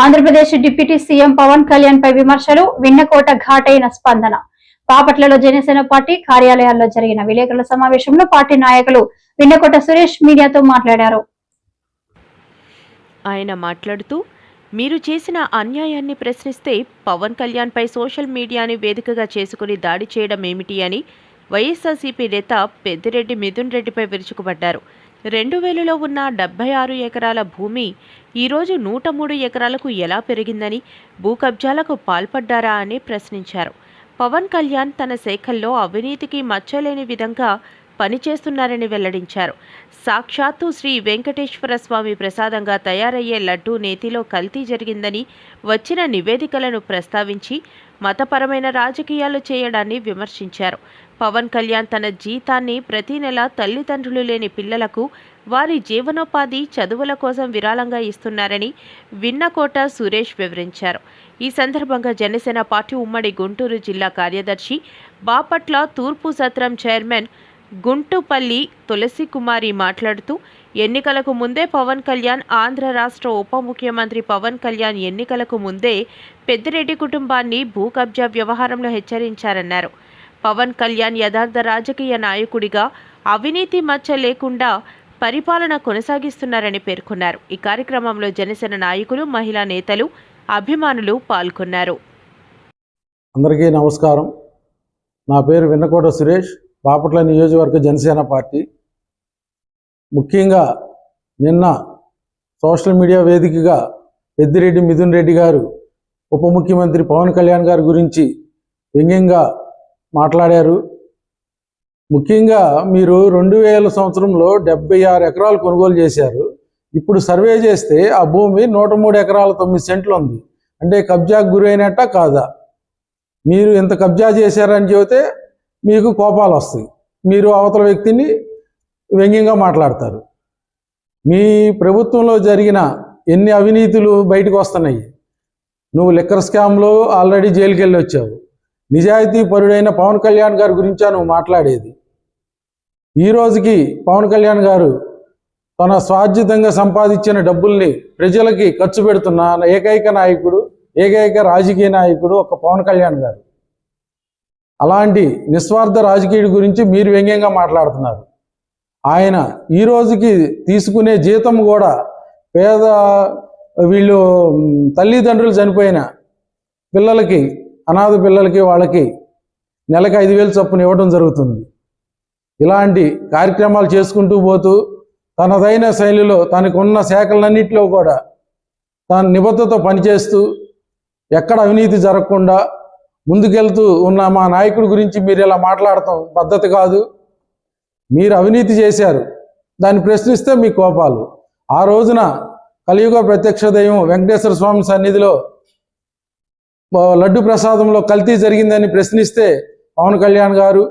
Andhra Pradesh deputy CM Pawan Kalyan పై విమర్శలు విన్నకోట ఘాటైన స్పందన. బాపట్లలో జనసేన పార్టీ కార్యాలయాల్లో జరిగిన విలేకరుల సమావేశంలో పార్టీ నాయకులు విన్నకోట సురేష్ మీడియాతో మాట్లాడారు. ఆయన మాట్లాడుతూ మీరు చేసిన అన్యాయాన్ని ప్రశ్నిస్తే పవన్ కళ్యాణ్పై సోషల్ మీడియాని వేదికగా చేసుకుని దాడి చేయడం ఏమిటి అని వైఎస్ఆర్సీపీ నేత పెద్దిరెడ్డి మిథున్ రెడ్డిపై విరుచుకుపడ్డారు. రెండు వేలలో ఉన్న డెబ్బై ఆరు ఎకరాల భూమి ఈరోజు నూట మూడు ఎకరాలకు ఎలా పెరిగిందని భూ కబ్జాలకు పాల్పడ్డారా అని ప్రశ్నించారు. పవన్ కళ్యాణ్ తన శాఖల్లో అవినీతికి మచ్చలేని విధంగా పనిచేస్తున్నారని వెల్లడించారు. సాక్షాత్తు శ్రీ వెంకటేశ్వర స్వామి ప్రసాదంగా తయారయ్యే లడ్డూ నేతిలో కల్తీ జరిగిందని వచ్చిన నివేదికలను ప్రస్తావించి మతపరమైన రాజకీయాలు చేయడాన్ని విమర్శించారు. పవన్ కళ్యాణ్ తన జీతాన్ని ప్రతి నెల తల్లిదండ్రులు లేని పిల్లలకు వారి జీవనోపాధి చదువుల కోసం విరాళంగా ఇస్తున్నారని విన్నకోట సురేష్ వివరించారు. ఈ సందర్భంగా జనసేన పార్టీ ఉమ్మడి గుంటూరు జిల్లా కార్యదర్శి బాపట్ల తూర్పు సత్రం చైర్మన్ గుంటుపల్లి తులసి కుమారి మాట్లాడుతూ ఎన్నికలకు ముందే పవన్ కళ్యాణ్ ఆంధ్ర రాష్ట్ర ఉప ముఖ్యమంత్రి పవన్ కళ్యాణ్ ఎన్నికలకు ముందే పెద్దిరెడ్డి కుటుంబాన్ని భూ కబ్జా వ్యవహారంలో హెచ్చరించారన్నారు. పవన్ కళ్యాణ్ యథార్థ రాజకీయ నాయకుడిగా అవినీతి మచ్చ లేకుండా పరిపాలన కొనసాగిస్తున్నారని పేర్కొన్నారు. ఈ కార్యక్రమంలో జనసేన నాయకులు మహిళా నేతలు అభిమానులు పాల్గొన్నారు. అందరికీ నమస్కారం. నా పేరు విన్నకోట సురేష్ బాపట్ల నియోజకవర్గ జనసేన పార్టీ. ముఖ్యంగా నిన్న సోషల్ మీడియా వేదికగా పెద్దిరెడ్డి మిథున్ రెడ్డి గారు ఉప ముఖ్యమంత్రి పవన్ కళ్యాణ్ గారి గురించి వ్యంగ్యంగా మాట్లాడారు. ముఖ్యంగా మీరు రెండు వేల సంవత్సరంలో డెబ్బై ఆరు ఎకరాలు కొనుగోలు చేశారు. ఇప్పుడు సర్వే చేస్తే ఆ భూమి నూట మూడు ఎకరాల తొమ్మిది సెంట్లు ఉంది. అంటే కబ్జాకు గురైనట్ట కాదా? మీరు ఇంత కబ్జా చేశారని చెబితే మీకు కోపాలు వస్తాయి. మీరు అవతల వ్యక్తిని వ్యంగ్యంగా మాట్లాడతారు. మీ ప్రభుత్వంలో జరిగిన ఎన్ని అవినీతులు బయటకు వస్తున్నాయి? నువ్వు లిక్కర్ స్కామ్లో ఆల్రెడీ జైలుకి వెళ్ళి వచ్చావు. నిజాయితీ పరుడైన పవన్ కళ్యాణ్ గారి గురించా నువ్వు మాట్లాడేది. ఈ రోజుకి పవన్ కళ్యాణ్ గారు తన స్వాధ్యతంగా సంపాదించిన డబ్బుల్ని ప్రజలకి ఖర్చు పెడుతున్న ఏకైక నాయకుడు ఏకైక రాజకీయ నాయకుడు ఒక పవన్ కళ్యాణ్ గారు. అలాంటి నిస్వార్థ రాజకీయుడి గురించి మీరు వ్యంగ్యంగా మాట్లాడుతున్నారు. ఆయన ఈ రోజుకి తీసుకునే జీతం కూడా పేద వీళ్ళు తల్లిదండ్రులు చనిపోయిన పిల్లలకి అనాథ పిల్లలకి వాళ్ళకి నెలకు ఐదు వేలు చొప్పున ఇవ్వడం జరుగుతుంది. ఇలాంటి కార్యక్రమాలు చేసుకుంటూ పోతూ తనదైన శైలిలో తనకున్న శాఖలన్నింటిలో కూడా తాను నిబద్ధతో పనిచేస్తూ ఎక్కడ అవినీతి జరగకుండా ముందుకెళ్తూ ఉన్న మా నాయకుడి గురించి మీరు ఇలా మాట్లాడటం పద్ధతి కాదు. మీరు అవినీతి చేశారు. దాన్ని ప్రశ్నిస్తే మీ కోపాలు. ఆ రోజున కలియుగ ప్రత్యక్ష దైవం వెంకటేశ్వర స్వామి సన్నిధిలో లడ్డు ప్రసాదంలో కల్తీ జరిగిందని ప్రశ్నిస్తే పవన్ కళ్యాణ్ గారు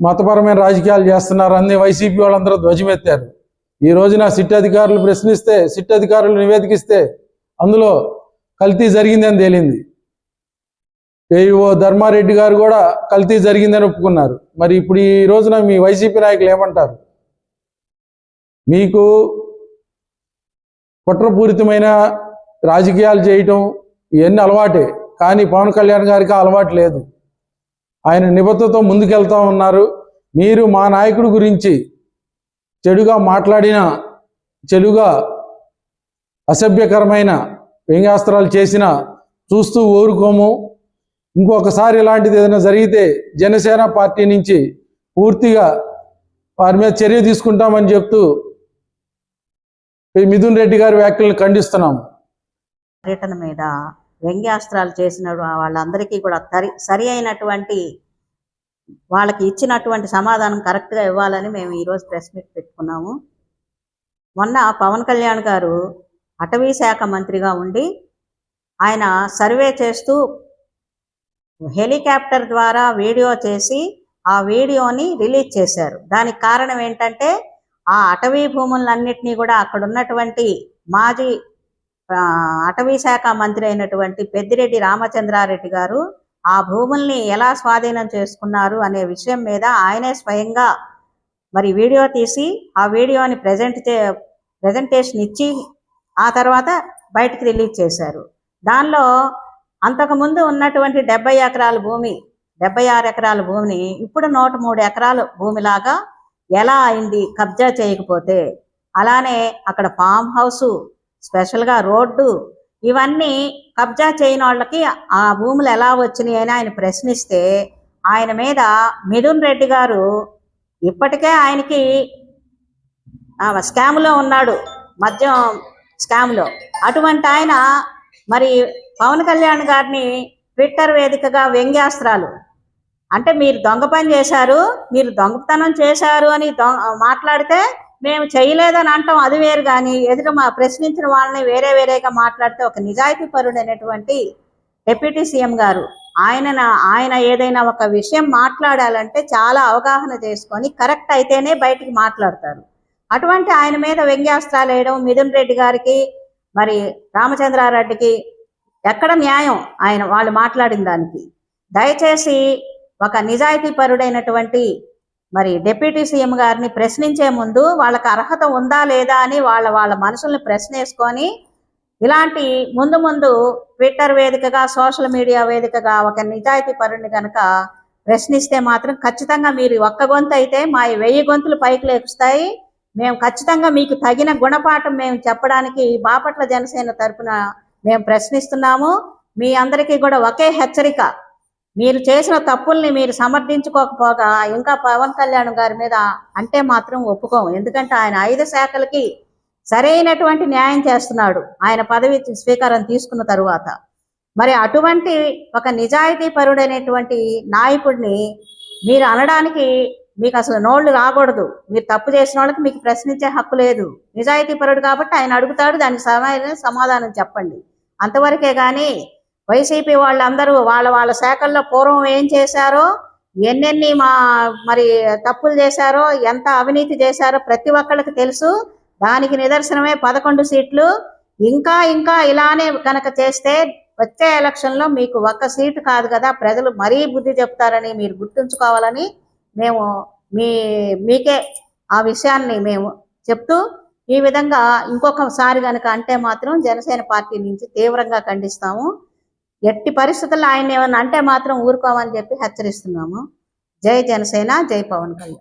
మతపరమైన రాజకీయాలు చేస్తున్నారు అన్ని వైసీపీ వాళ్ళందరూ ధ్వజమెత్తారు. ఈ రోజున సిట్ అధికారులు ప్రశ్నిస్తే సిట్ అధికారులు నివేదికిస్తే అందులో కల్తీ జరిగిందని తేలింది. ఏఈఓ ధర్మారెడ్డి గారు కూడా కల్తీ జరిగిందని ఒప్పుకున్నారు. మరి ఇప్పుడు ఈ రోజున మీ వైసీపీ నాయకులు ఏమంటారు? మీకు కుట్రపూరితమైన రాజకీయాలు చేయటం ఇవన్నీ అలవాటే. కానీ పవన్ కళ్యాణ్ గారికి అలవాటు లేదు. ఆయన నిబద్ధతో ముందుకెళ్తా ఉన్నారు. మీరు మా నాయకుడి గురించి చెడుగా మాట్లాడిన చెడుగా అసభ్యకరమైన వ్యంగ్యాస్త్రాలు చేసిన చూస్తూ ఊరుకోము. ఇంకొకసారి ఇలాంటిది ఏదైనా జరిగితే జనసేన పార్టీ నుంచి పూర్తిగా వారి మీద చర్య తీసుకుంటామని చెప్తూ మిథున్ రెడ్డి గారి వ్యాఖ్యలను ఖండిస్తున్నాము. పర్యటన మీద వ్యంగ్యాస్త్రాలు చేసిన వాళ్ళందరికీ కూడా సరి సరి అయినటువంటి వాళ్ళకి ఇచ్చినటువంటి సమాధానం కరెక్ట్గా ఇవ్వాలని మేము ఈరోజు ప్రెస్ మీట్ పెట్టుకున్నాము. మొన్న పవన్ కళ్యాణ్ గారు అటవీ శాఖ మంత్రిగా ఉండి ఆయన సర్వే చేస్తూ హెలికాప్టర్ ద్వారా వీడియో చేసి ఆ వీడియోని రిలీజ్ చేశారు. దానికి కారణం ఏంటంటే ఆ అటవీ భూములన్నింటినీ కూడా అక్కడ ఉన్నటువంటి మాజీ అటవీ శాఖ మంత్రి అయినటువంటి పెద్దిరెడ్డి రామచంద్రారెడ్డి గారు ఆ భూముల్ని ఎలా స్వాధీనం చేసుకున్నారు అనే విషయం మీద ఆయనే స్వయంగా మరి వీడియో తీసి ఆ వీడియోని ప్రజెంట్ చే ప్రజెంటేషన్ ఇచ్చి ఆ తర్వాత బయటకు రిలీజ్ చేశారు. దానిలో అంతకుముందు ఉన్నటువంటి డెబ్బై ఎకరాల భూమి డెబ్బై ఆరు ఎకరాల భూమిని ఇప్పుడు నూట మూడు ఎకరాల భూమిలాగా ఎలా అయింది కబ్జా చేయకపోతే అలానే అక్కడ ఫామ్ హౌస్ స్పెషల్గా రోడ్డు. ఇవన్నీ కబ్జా చేయని వాళ్ళకి ఆ భూములు ఎలా వచ్చినాయి అని ఆయన ప్రశ్నిస్తే ఆయన మీద మిథున్ రెడ్డి గారు ఇప్పటికే ఆయనకి స్కామ్లో ఉన్నాడు. మద్యం స్కామ్లో. అటువంటి ఆయన మరి పవన్ కళ్యాణ్ గారిని ట్విట్టర్ వేదికగా వ్యంగ్యాస్త్రాలు. అంటే మీరు దొంగ పని చేశారు మీరు దొంగతనం చేశారు అని దొంగ మాట్లాడితే మేము చేయలేదని అంటాం అది వేరు కానీ ఎదురు మా ప్రశ్నించిన వాళ్ళని వేరే వేరేగా మాట్లాడితే ఒక నిజాయితీ పరుడైనటువంటి డిప్యూటీ సీఎం గారు ఆయన ఆయన ఏదైనా ఒక విషయం మాట్లాడాలంటే చాలా అవగాహన చేసుకొని కరెక్ట్ అయితేనే బయటికి మాట్లాడతారు. అటువంటి ఆయన మీద వ్యంగ్యాస్త్రాలు వేయడం మిథున్ రెడ్డి గారికి మరి రామచంద్రారెడ్డికి ఎక్కడ న్యాయం ఆయన వాళ్ళు మాట్లాడిన దానికి? దయచేసి ఒక నిజాయితీ పరుడైనటువంటి మరి డిప్యూటీ సీఎం గారిని ప్రశ్నించే ముందు వాళ్ళకి అర్హత ఉందా లేదా అని వాళ్ళ వాళ్ళ మనసుల్ని ప్రశ్నేసుకొని ఇలాంటి ముందు ముందు ట్విట్టర్ వేదికగా సోషల్ మీడియా వేదికగా ఒక నిజాయితీ పరుడిని కనుక ప్రశ్నిస్తే మాత్రం ఖచ్చితంగా మీరు ఒక్క గొంతు అయితే మా వెయ్యి గొంతులు పైకి లేకుస్తాయి. మేము ఖచ్చితంగా మీకు తగిన గుణపాఠం మేము చెప్పడానికి బాపట్ల జనసేన తరపున మేము ప్రశ్నిస్తున్నాము. మీ అందరికీ కూడా ఒకే హెచ్చరిక. మీరు చేసిన తప్పుల్ని మీరు సమర్థించుకోకపోగా ఇంకా పవన్ కళ్యాణ్ గారి మీద అంటే మాత్రం ఒప్పుకోము ఎందుకంటే ఆయన ఐదు శాఖలకి సరైనటువంటి న్యాయం చేస్తున్నాడు. ఆయన పదవి స్వీకారం తీసుకున్న తరువాత. మరి అటువంటి ఒక నిజాయితీ పరుడైనటువంటి నాయకుడిని మీరు అనడానికి మీకు అసలు నోళ్ళు రాకూడదు. మీరు తప్పు చేసిన వాళ్ళకి మీకు ప్రశ్నించే హక్కు లేదు. నిజాయితీ పరుడు కాబట్టి ఆయన అడుగుతాడు దానికి సరైన సమాధానం చెప్పండి. అంతవరకే కానీ వైసీపీ వాళ్ళందరూ వాళ్ళ వాళ్ళ శాఖల్లో పూర్వం ఏం చేశారో ఎన్నెన్ని మా మరి తప్పులు చేశారో ఎంత అవినీతి చేశారో ప్రతి ఒక్కళ్ళకి తెలుసు. దానికి నిదర్శనమే పదకొండు సీట్లు. ఇంకా ఇంకా ఇలానే కనుక చేస్తే వచ్చే ఎలక్షన్లో మీకు ఒక్క సీటు కాదు కదా. ప్రజలు మరీ బుద్ధి చెప్తారని మీరు గుర్తుంచుకోవాలని మేము మీ మీకే ఆ విషయాన్ని మేము చెప్తూ ఈ విధంగా ఇంకొకసారి కనుక అంటే మాత్రం జనసేన పార్టీ నుంచి తీవ్రంగా ఖండిస్తాము. ఎట్టి పరిస్థితుల్లో ఆయన ఏమన్నా అంటే మాత్రం ఊరుకోమని చెప్పి హెచ్చరిస్తున్నాము. జై జనసేన జై పవన్ కళ్యాణ్.